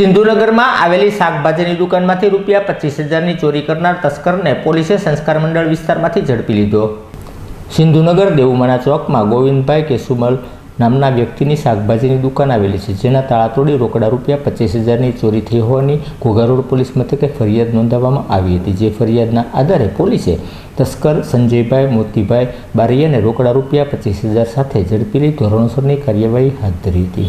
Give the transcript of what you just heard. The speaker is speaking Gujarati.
સિંધુનગરમાં આવેલી શાકભાજીની દુકાનમાંથી રૂપિયા પચીસ હજારની ચોરી કરનાર તસ્કરને પોલીસે સંસ્કાર મંડળ વિસ્તારમાંથી ઝડપી લીધો. સિંધુનગર દેવુમાના ચોકમાં ગોવિંદભાઈ કેસુમલ નામના વ્યક્તિની શાકભાજીની દુકાન આવેલી છે, જેના તાળા તોડી રોકડા રૂપિયા પચીસ હજારની ચોરી થઈ હોવાની ઘોઘારોડ પોલીસ મથકે ફરિયાદ નોંધાવવામાં આવી હતી, જે ફરિયાદના આધારે પોલીસે તસ્કર સંજયભાઈ મોતીભાઈ બારીયાને રોકડા રૂપિયા પચીસ હજાર સાથે ઝડપીલી ધોરણસરની કાર્યવાહી હાથ ધરી હતી.